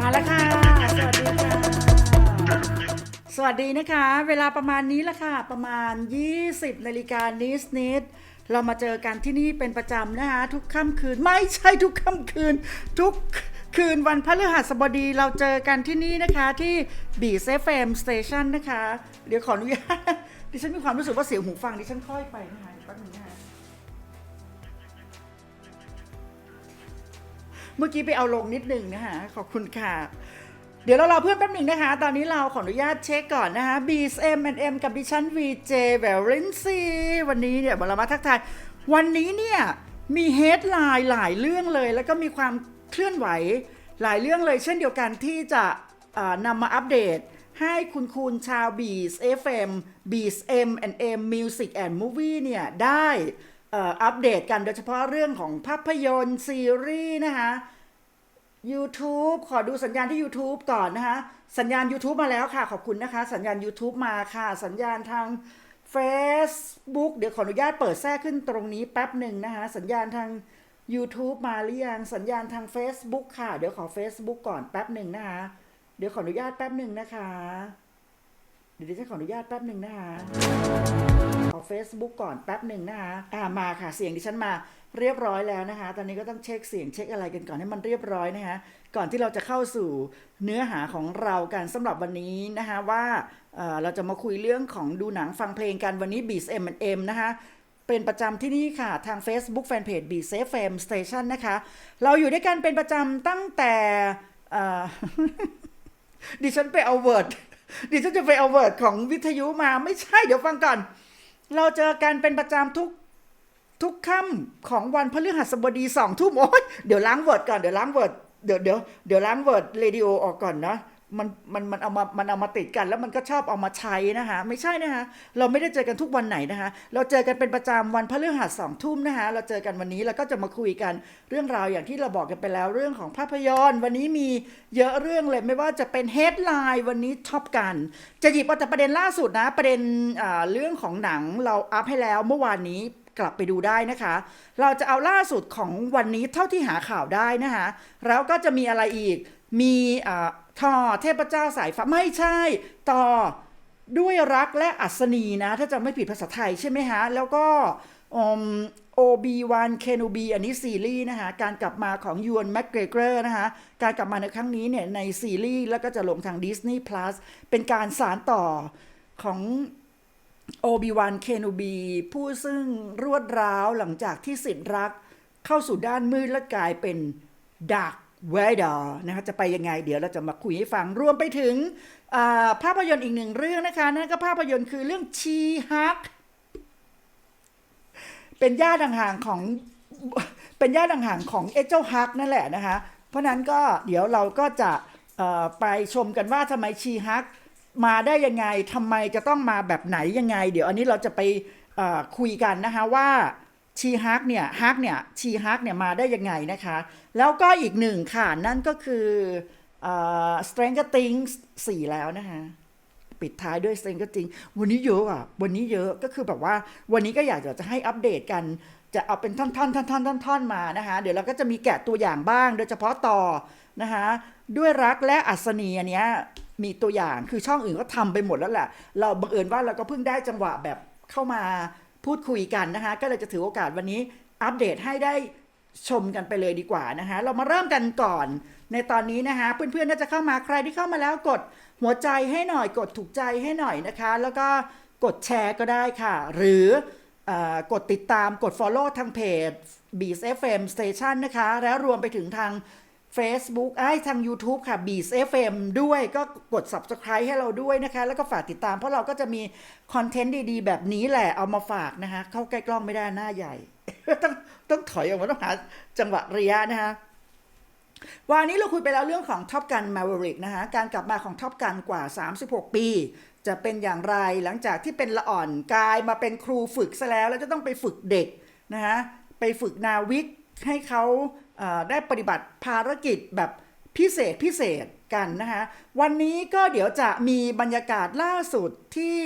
มาแล้วค่ะ สวัสดีค่ะ สวัสดีนะคะ เวลาประมาณนี้ละค่ะ ประมาณ 20นาฬิกานิดนิดเรามาเจอกันที่นี่เป็นประจำนะคะ ทุกค่ำคืนไม่ใช่ทุกค่ำคืน ทุกคืนวันพฤหัสบดีเราเจอกันที่นี่นะคะที่บีเซฟเอมสเตชันนะคะ เดี๋ยวขออนุญาตดิฉันมีความรู้สึกว่าเสียงหูฟังดิฉันค่อยไปนะคะแป๊บนึงนะคะ เมื่อกี้ไปเอาลงนิดหนึ่งนะคะ ขอบคุณค่ะ เดี๋ยวเรารอเพื่อนแป๊บหนึ่งนะคะ ตอนนี้เราขออนุญาตเช็คก่อนนะคะ b s m M กับดิฉัน VJ v a l e n c y วันนี้เนี่ยเรามาทักทาย วันนี้เนี่ยมีเฮดไลน์หลายเรื่องเลย แล้วก็มีความเคลื่อนไหวหลายเรื่องเลย เช่นเดียวกันที่จะนำมาอัปเดตให้คุณคุณชาว Beats FM Beats M and M Music and Movie เนี่ยได้ อัปเดตกันโดยเฉพาะเรื่องของภาพยนตร์ซีรีส์นะคะ YouTube ขอดูสัญญาณที่ YouTube ก่อนนะคะ สัญญาณ YouTube มาแล้วค่ะ ขอบคุณนะคะ สัญญาณ YouTube มาค่ะ สัญญาณทาง Facebook เดี๋ยวขออนุญาตเปิดแทรกขึ้นตรงนี้แป๊บหนึ่งนะคะ สัญญาณทาง YouTube มาหรือยัง สัญญาณทาง Facebook ค่ะ เดี๋ยวขอ Facebook ก่อนแป๊บหนึ่งนะคะ เดี๋ยวขออนุญาตแป๊บหนึ่งนะคะ เดี๋ยวดิฉันขออนุญาตแป๊บหนึ่งนะคะ ขอ Facebook ก่อนแป๊บหนึ่งนะคะอ่ามาค่ะเสียงดิฉันมาเรียบร้อยแล้วนะคะ ตอนนี้ก็ต้องเช็คเสียงเช็คอะไรกันก่อนให้มันเรียบร้อยนะคะก่อนที่เราจะเข้าสู่เนื้อหาของเรากันสำหรับวันนี้นะคะว่าเออเราจะมาคุยเรื่องของดูหนังฟังเพลงกันวันนี้ Beats M&M นะคะเป็นประจำที่นี่ค่ะ ทาง Facebook Fanpage Beats FM Station นะคะ เราอยู่ด้วยกันเป็นประจำตั้งแต่ดิฉันไปเอาเวิร์ดดิฉันจะไปเอาเวิร์ดของวิทยุมาไม่ใช่เดี๋ยวฟังก่อน เราเจอกันเป็นประจำทุกทุกค่ำของวันพฤหัสบดีสองทุ่มโอ้ยเดี๋ยวล้างเวิร์ดก่อนเดี๋ยวล้างเวิร์ดเดี๋ยวเดี๋ยวเดี๋ยวล้างเวิร์ดเรดิโอออกก่อนนะ มันมันมันเอามามันเอามาติดกัน แล้วมันก็ชอบเอามาใช้นะคะไม่ใช่นะคะเราไม่ได้เจอกันทุกวันไหนนะคะ เราเจอกันเป็นประจำวันพฤหัสสองทุ่มนะคะเราเจอกันวันนี้แล้วก็จะมาคุยกันเรื่องราวอย่างที่เราบอกกันไปแล้วเรื่องของภาพยนตร์วันนี้มีเยอะเรื่องเลยไม่ว่าจะเป็นเฮดไลน์วันนี้ท็อปกัน จะหยิบเอาแต่ประเด็นล่าสุดนะประเด็นเรื่องของหนังเราอัพให้แล้วเมื่อวานนี้กลับไปดูได้นะคะ เราจะเอาล่าสุดของวันนี้เท่าที่หาข่าวได้นะคะ แล้วก็จะมีอะไรอีก มีอ่าทอเทพเจ้าสายฟ้าไม่ใช่ต่อด้วยรักและอัศนีนะ ถ้าจะไม่ผิดภาษาไทยใช่ไหมฮะ แล้วก็โอบีวันเคนูบีอันนี้ซีรีส์นะคะการกลับมาของยูนแมกเกรเกอร์นะคะการกลับมาในครั้งนี้เนี่ยในซีรีส์แล้วก็จะลงทาง Disney Plus เป็นการสารต่อของโอบิวันเคนูบีผู้ซึ่งรวดร้าวหลังจากที่สิริรักเข้าสู่ด้านมืดและกลายเป็นดัก เวดอนะคะจะไปยังไงเดี๋ยวเราจะมาคุยให้ฟังรวมไปถึงาภาพยนตร์อีกหนึ่งเรื่องนะคะนั่นก็ภาพยนตร์คือเรื่องชีฮักเป็นญาติห่างๆของเป็นญาติห่างๆของเอเจ้าฮักนั่นแหละนะคะ เพราะนั้นก็เดี๋ยวเราก็จะไปชมกันว่าทำไมชีฮักมาได้ยังไงทำไมจะต้องมาแบบไหนยังไง เดี๋ยวอันนี้เราจะไปคุยกันนะคะว่า ชีฮักเนี่ยฮักเนี่ยชีฮักเนี่ยมาได้ยังไงนะคะ แล้วก็อีกหนึ่งค่ะ นั่นก็คือเอ่อ Stranger Things 4 แล้วนะคะปิดท้ายด้วย Stranger Things วันนี้เยอะอะ วันนี้เยอะก็คือแบบว่าวันนี้ก็อยากจะให้อัปเดตกัน จะเอาเป็นท่อนๆท่อนๆท่อนๆท่อนมานะคะ เดี๋ยวเราก็จะมีแกะตัวอย่างบ้าง โดยเฉพาะต่อนะคะด้วยรักและอัศนีอันเนี้ยมีตัวอย่างคือช่องอื่นก็ทำไปหมดแล้วแหละ เราบังเอิญว่าเราก็เพิ่งได้จังหวะแบบเข้ามา พูดคุยกันนะคะ ก็เลยจะถือโอกาสวันนี้อัปเดตให้ได้ชมกันไปเลยดีกว่านะคะเรามาเริ่มกันก่อน ในตอนนี้นะคะเพื่อนๆน่าจะเข้ามาใครที่เข้ามาแล้วกดหัวใจให้หน่อย กดถูกใจให้หน่อยนะคะ แล้วก็กดแชร์ก็ได้ค่ะ หรืออกดติดตามกด Follow ทางเพจ b s FM Station นะคะ แล้วรวมไปถึงทาง Facebook ไอ้ทาง YouTube ค่ะ b e a s FM ด้วยก็กด Subscribe ให้เราด้วยนะคะ แล้วก็ฝากติดตามเพราะเราก็จะมีคอนเทนต์ดีๆ แบบนี้แหละเอามาฝากนะคะ เข้าใกล้กล้องไม่ได้หน้าใหญ่ ต้องต้องถอยออกมาต้องหาจังหวะระยะนะคะวันนี้เราคุยไปแล้วเรื่องของท็อปกันมา v e ริกนะคะการกลับมาของท็อปกันกว่า 36 ปี จะเป็นอย่างไรหลังจากที่เป็นละอ่อนกายมาเป็นครูฝึกซะแล้ว แล้วจะต้องไปฝึกเด็กนะคะไปฝึกนาวิกให้เขา ได้ปฏิบัติภารกิจแบบพิเศษพิเศษกันนะคะวันนี้ก็เดี๋ยวจะมีบรรยากาศล่าสุดที่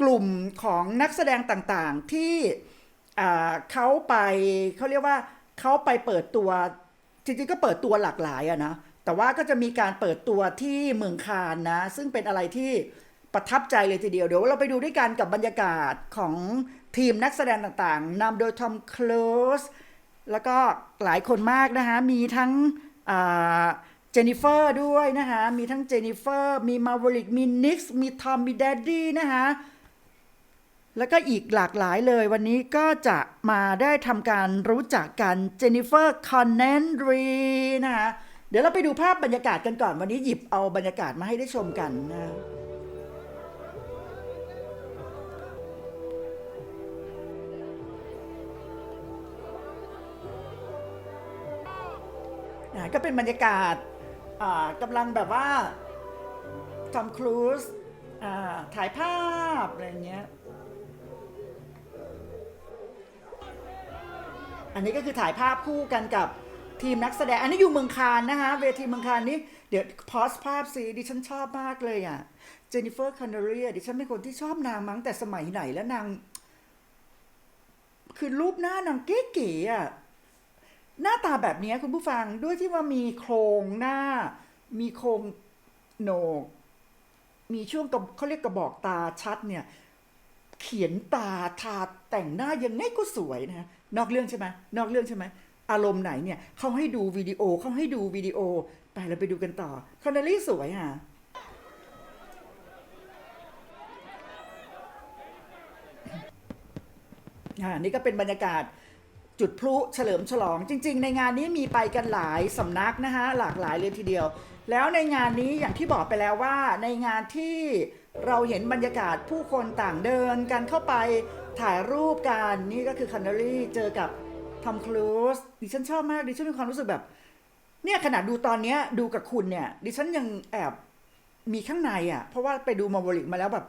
กลุ่มของนักแสดงต่างๆ ที่เขาไปเขาเรียกว่าเขาไปเปิดตัวจริงๆก็เปิดตัวหลากหลายอะนะแต่ว่าก็จะมีการเปิดตัวที่เมืองคานนะ ซึ่งเป็นอะไรที่ประทับใจเลยทีเดียว เดี๋ยวเราไปดูด้วยกันกับบรรยากาศของทีมนักแสดงต่างๆนำโดยทอมครูซ แล้วก็หลายคนมากนะคะมีทั้งเจนนิเฟอร์ด้วยนะคะ มีทั้งเจนนิเฟอร์ มีมาวริกมีนิกส์มีทอม มีแดดดี้นะคะแล้วก็อีกหลากหลายเลยวันนี้ก็จะมาได้ทำการรู้จักกันเจนนิเฟอร์คอนเนนรีนะคะเดี๋ยวเราไปดูภาพบรรยากาศกันก่อน วันนี้หยิบเอาบรรยากาศมาให้ได้ชมกันนะ ก็เป็นบรรยากาศกำลังแบบว่าทอมครูซถ่ายภาพ อะไรเงี้ย อันนี้ก็คือถ่ายภาพคู่กันกับทีมนักแสดง อันนี้อยู่เมืองคานนะคะ เวทีเมืองคานนี้เดี๋ยวพอสภาพสิดิฉันชอบมากเลยอะ เจนนิเฟอร์คอนเรีดิฉันเป็นคนที่ชอบนางมั้งแต่สมัยไหนแล้วนาง คือรูปหน้านางเก๋ๆอะ หน้าตาแบบนี้คุณผู้ฟังด้วยที่ว่ามีโครงหน้า มีโครงโหนก มีช่วงกระเขาเรียกกระบอกตาชัดเนี่ย เขียนตาทาแต่งหน้ายังไงก็สวยนะฮะนอกเรื่องใช่ไหมนอกเรื่องใช่ไหมอารมณ์ไหนเนี่ยเขาให้ดูวิดีโอเขาให้ดูวิดีโอไปเราไปดูกันต่อคอนเนลลี่สวยค่ะอ่านี่ก็เป็นบรรยากาศ จุดพลุเฉลิมฉลอง จริง ๆ ในงานนี้มีไปกันหลายสำนักนะคะหลากหลายเลยทีเดียว แล้วในงานนี้อย่างที่บอกไปแล้วว่า ในงานที่เราเห็นบรรยากาศผู้คนต่างเดินกันเข้าไปถ่ายรูปกันนี่ก็คือคันเนอรี่เจอกับทอมครูซดิฉันชอบมากดิฉันมีความรู้สึกแบบ เนี่ยขนาดดูตอนเนี้ยดูกับคุณเนี่ย ดิฉันยังแอบมีข้างในอะ เพราะว่าไปดูมาบริกมาแล้วแบบ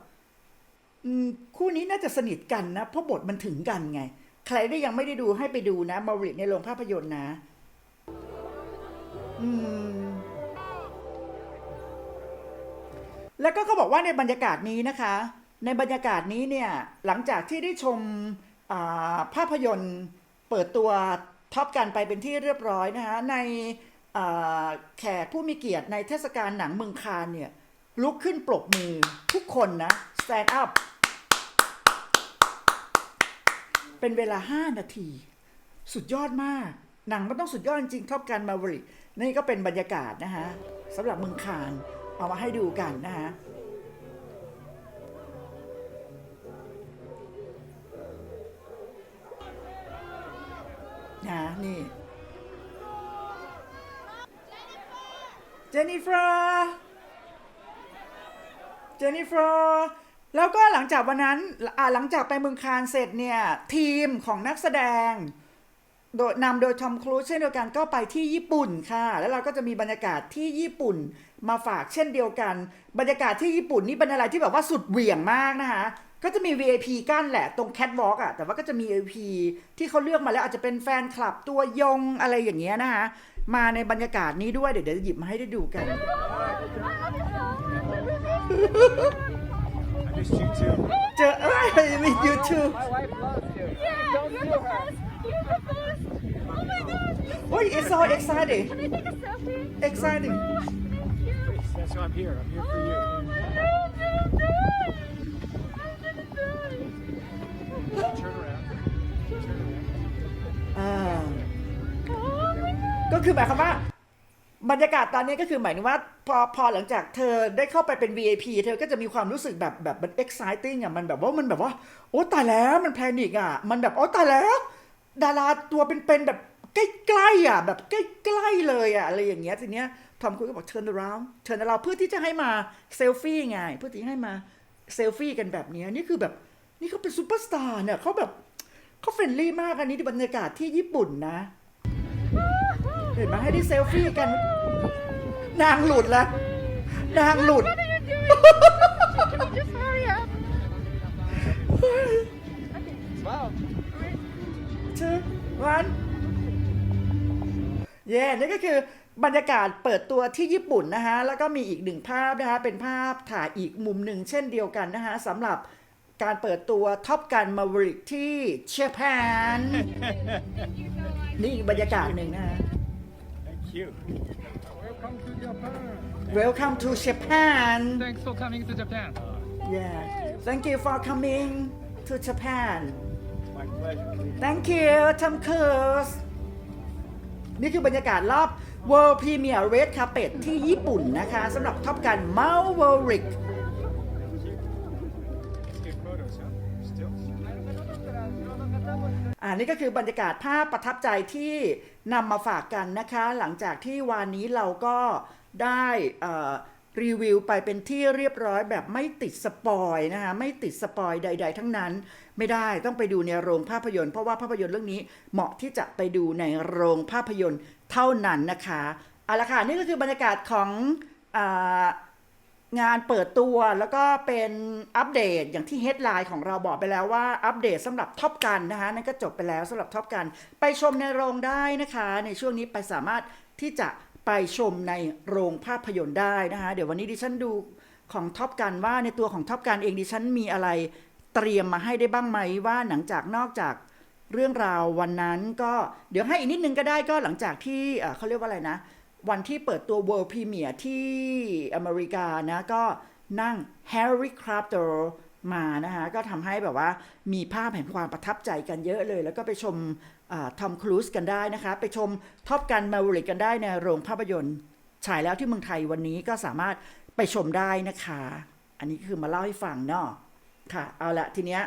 คู่นี้น่าจะสนิทกันนะเพราะบทมันถึงกันไง ใครได้ยังไม่ได้ดูให้ไปดูนะมาบริกในโรงภาพยนตร์นะ อืม แล้วก็เขาบอกว่าในบรรยากาศนี้นะคะ ในบรรยากาศนี้เนี่ย หลังจากที่ได้ชมาภาพยนตร์เปิดตัวท็อปกันไปเป็นที่เรียบร้อยนะคะในแขกผู้มีเกียรติในเทศกาลหนังเมืองคานเนี่ย ลุกขึ้นปรบมือทุกคนนะ stand up เป็นเวลา 5 นาที สุดยอดมาก หนังมันต้องสุดยอดจริงท็อปกันมา v ริกนี่ก็เป็นบรรยากาศนะคะสำหรับเมืองคานเอามาให้ดูกันนะคะนะนี่เจนนิเฟอร์เจนนิเฟอร์ แล้วก็หลังจากวันนั้นหลังจากไปเมืองคานเสร็จเนี่ย ทีมของนักแสดง โดยนำโดยทอมครูซเช่นเดียวกันก็ไปที่ญี่ปุ่นค่ะ แล้วเราก็จะมีบรรยากาศที่ญี่ปุ่นมาฝากเช่นเดียวกัน บรรยากาศที่ญี่ปุ่นนี่เป็นอะไรที่แบบว่าสุดเหวี่ยงมากนะคะก็จะมี VIP กั้นแหละตรงแคทวอล์กอะแต่ว่าก็จะมี VIP ที่เขาเลือกมาแล้วอาจจะเป็นแฟนคลับตัวยงอะไรอย่างเงี้ยนะคะมาในบรรยากาศนี้ด้วยเดี๋ยวเดี๋ยวจะหยิบมาให้ได้ดูกัน I missed you too. เจอเอ้ยมี YouTube My wife loves you. Yeah, Don't you're do the her. best. You're the best. Oh my gosh. โอ้ย it's so exciting Can I take a selfie? exciting Thank you. That's why I'm here. I'm here for you. I'm gonna die. I'm gonna die. Turn around. Turn around. อ่า Oh my god. ก็คือหมายความว่า บรรยากาศตอนนี้ก็คือหมายถึงว่าพอพอหลังจากเธอได้เข้าไปเป็น VIP เธอก็จะมีความรู้สึกแบบแบบมัน exciting อะมันแบบว่ามันแบบว่า โอ้ตายแล้วมันแพนิกอะ มันแบบโอ้ตายแล้ว ดาราตัวเป็นๆแบบใกล้ๆอะ แบบใกล้ๆเลยอะอะไรอย่างเงี้ยทีเนี้ยทอมครูซก็บอก turn around turn around เพื่อที่จะให้มาเซลฟี่ไงเพื่อที่ให้มาเซลฟี่กันแบบเนี้ยนี่คือแบบนี่เขาเป็นซูเปอร์สตาร์เนี่ยเขาแบบเขาเฟรนลี่มากอันนี้ที่บรรยากาศที่ญี่ปุ่นนะ เห็นไหมให้ได้เซลฟี่กัน นางหลุดละนางหลุด What are you doing? Can you just hurry up? Smile. ชื่อวันเย่นี่ก็คือบรรยากาศเปิดตัวที่ญี่ปุ่นนะฮะ แล้วก็มีอีกหนึ่งภาพนะคะเป็นภาพถ่ายอีกมุมหนึ่งเช่นเดียวกันนะฮะสำหรับการเปิดตัวท็อปกันมา v ริกที่เชปนนี่อีกบรรยากาศหนึ่งนะฮะ Thank you. Welcome to Japan. Welcome to Japan Thanks for coming to Japan. yeah thank you for coming to Japan My pleasure. thank you Tom Cruise นี่คือบรรยากาศรอบ World Premier Red Carpet ที่ญี่ปุ่นนะคะสำหรับท็อปกัน Maverick Good photos, huh? Still? อ่านี่ก็คือบรรยากาศภาพประทับใจที่นำมาฝากกันนะคะ หลังจากที่วานนี้เราก็ได้รีวิวไปเป็นที่เรียบร้อยแบบไม่ติดสปอยนะคะไม่ติดสปอยใด ๆ ทั้งนั้น ไม่ได้ต้องไปดูในโรงภาพยนตร์เพราะว่าภาพยนตร์เรื่องนี้เหมาะที่จะไปดูในโรงภาพยนตร์เท่านั้นนะคะเอาละค่ะนี่ก็คือบรรยากาศของ งานเปิดตัวแล้วก็เป็นอัปเดตอย่างที่เฮดไลน์ของเราบอกไปแล้วว่าอัปเดตสำหรับท็อปกันนะคะนั่นก็จบไปแล้วสำหรับท็อปกัน ไปชมในโรงได้นะคะ ในช่วงนี้ไปสามารถที่จะไปชมในโรงภาพยนตร์ได้นะคะ เดี๋ยววันนี้ดิฉันดูของท็อปกันว่าในตัวของท็อปกันเองดิฉันมีอะไรเตรียมมาให้ได้บ้างไหมว่าหลังจากนอกจากเรื่องราววันนั้นก็เดี๋ยวให้อีกนิดนึงก็ได้ก็หลังจากที่เอ่อเขาเรียกว่าอะไรนะ วันที่เปิดตัว World Premiere ที่อเมริกานะ ก็นั่ง Harry Crafter มานะคะก็ทำให้แบบว่ามีภาพแห่งความประทับใจกันเยอะเลย แล้วก็ไปชมทอมครูซกันได้นะคะ ไปชมท็อปกันมา v ริกกันได้ในโรงภาพยนตร์ฉายแล้วที่เมืองไทยวันนี้ก็สามารถไปชมได้นะคะ อันนี้คือมาเล่าให้ฟังเนาะค่ะ เอาละทีเนี้ย